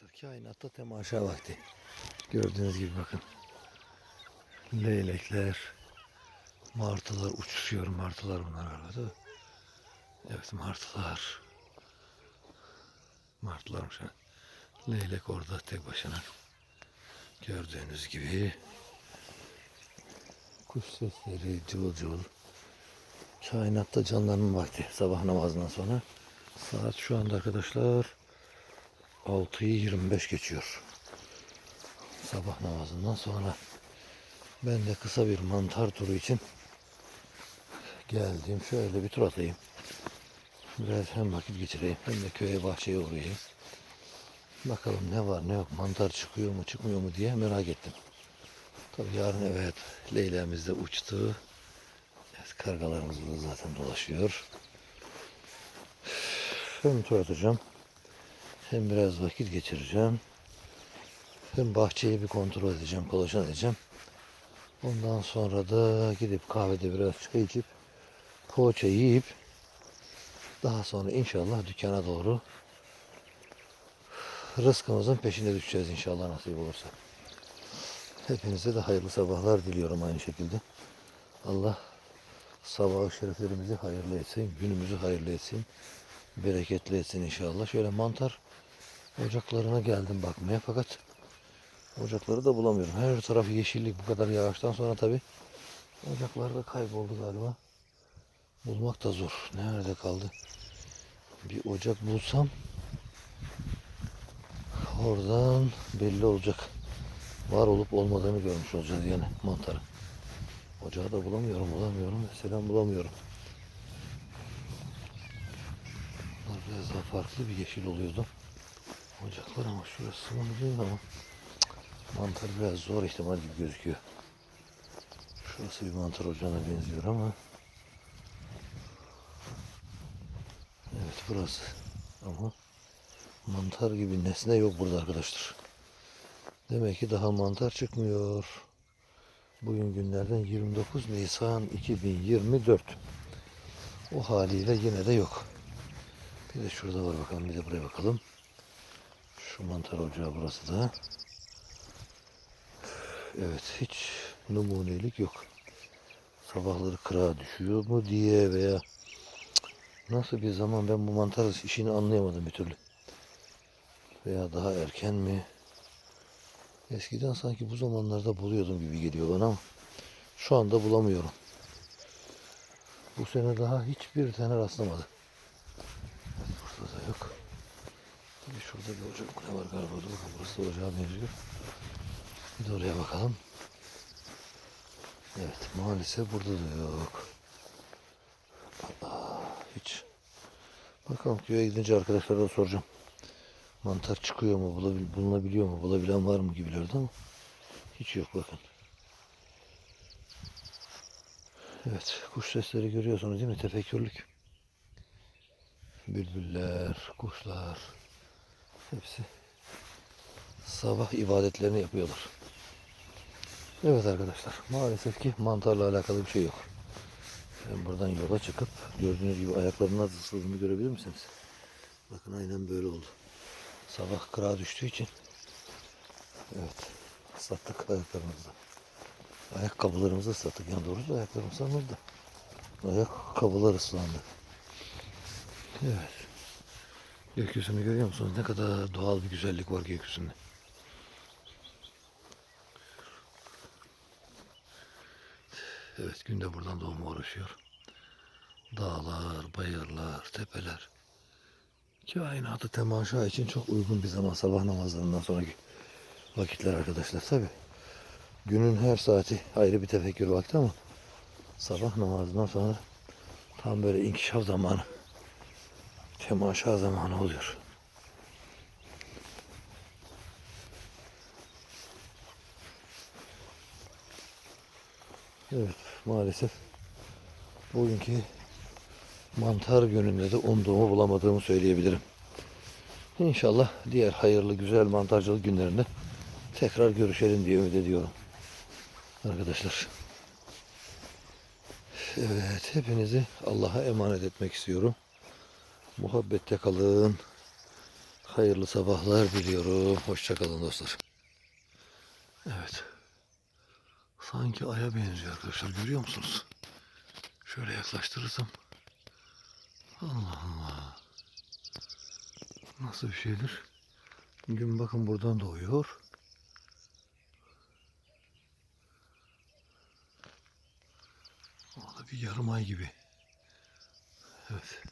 arkadaşlar kainatta temaşa vakti. Gördüğünüz gibi bakın. Leylekler, martılar uçuşuyor. Martılar bunlar galiba? Evet martılar. Martılarmış ha. Leylek orada tek başına. Gördüğünüz gibi. Kuş sesleri cıvıl cıvıl. Kainatta canlanma vakti sabah namazından sonra. Saat şu anda arkadaşlar 6'yı 25 geçiyor. Sabah namazından sonra ben de kısa bir mantar turu için geldim. Şöyle bir tur atayım. Biraz hem vakit geçireyim hem de köye bahçeye uğrayayım. Bakalım ne var ne yok mantar çıkıyor mu çıkmıyor mu diye merak ettim. Tabii yarın evet Leyla'mız da uçtu. Evet, kargalarımız burada zaten dolaşıyor. Hem tur atacağım. Hem biraz vakit geçireceğim. Hem bahçeyi bir kontrol edeceğim, kolaçan edeceğim. Ondan sonra da gidip kahvede biraz çay içip poğaça yiyip daha sonra inşallah dükkana doğru rızkımızın peşine düşeceğiz inşallah nasip olursa. Hepinize de hayırlı sabahlar diliyorum aynı şekilde. Allah sabah şeriflerimizi hayırlı etsin, günümüzü hayırlı etsin, bereketli etsin inşallah. Şöyle mantar ocaklarına geldim bakmaya fakat ocakları da bulamıyorum. Her taraf yeşillik bu kadar yağıştan sonra tabi ocaklar da kayboldu galiba. Bulmak da zor. Nerede kaldı? Bir ocak bulsam oradan belli olacak. Var olup olmadığını görmüş olacağız yani mantarı. Ocağı da bulamıyorum, bulamıyorum. Mesela bulamıyorum. Bunlar biraz daha farklı bir yeşil oluyordu. Ocaklar ama şurası değil ama mantar biraz zor ihtimal gibi gözüküyor. Şurası bir mantar ocağına benziyor ama Evet burası ama mantar gibi nesne yok burada arkadaşlar. Demek ki daha mantar çıkmıyor. Bugün günlerden 29 Nisan 2024. O haliyle yine de yok. Bir de şurada var bakalım bir de buraya bakalım. Şu mantar ocağı burası da. Evet hiç numunelik yok. Sabahları kırağa düşüyor mu diye veya nasıl bir zaman ben bu mantar işini anlayamadım bir türlü. Veya daha erken mi? Eskiden sanki bu zamanlarda buluyordum gibi geliyor bana ama şu anda bulamıyorum. Bu sene daha hiçbir tane rastlamadı. Evet, burada da yok. Bir şurada bir ocak ne var galiba? Dur bakalım burası ocağa benziyor. Bir de oraya bakalım. Evet maalesef burada da yok. Aa, hiç. Bakalım köye gidince arkadaşlara da soracağım. Mantar çıkıyor mu, bulabil- bulunabiliyor mu, bulabilen var mı gibilerdi ama hiç yok bakın. Evet, kuş sesleri görüyorsunuz değil mi? Tefekkürlük. Bülbüller, kuşlar hepsi sabah ibadetlerini yapıyorlar. Evet arkadaşlar, maalesef ki mantarla alakalı bir şey yok. Ben buradan yola çıkıp gördüğünüz gibi ayaklarımın nasıl ısırdığını görebilir misiniz? Bakın aynen böyle oldu. Sabah kırağa düştüğü için evet ıslattık ayaklarımızı. Ayakkabılarımızı ıslattık. Yani doğrusu ayaklarım ıslanmadı. Ayakkabılar ıslandı. Evet. Gökyüzünü görüyor musunuz? Ne kadar doğal bir güzellik var gökyüzünde. Evet gün de buradan doğuma uğraşıyor. Dağlar, bayırlar, tepeler. Kainatı temaşa için çok uygun bir zaman sabah namazlarından sonraki vakitler arkadaşlar tabi. Günün her saati ayrı bir tefekkür vakti ama sabah namazından sonra tam böyle inkişaf zamanı temaşa zamanı oluyor. Evet maalesef bugünkü mantar gününde de umduğumu bulamadığımı söyleyebilirim. İnşallah diğer hayırlı güzel mantarcılık günlerinde tekrar görüşelim diye ümit ediyorum. Arkadaşlar. Evet hepinizi Allah'a emanet etmek istiyorum. Muhabbette kalın. Hayırlı sabahlar diliyorum. Hoşçakalın dostlar. Evet. Sanki aya benziyor arkadaşlar. Görüyor musunuz? Şöyle yaklaştırırsam. Allah Allah. Nasıl bir şeydir? Gün bakın buradan doğuyor. O da bir yarım ay gibi. Evet.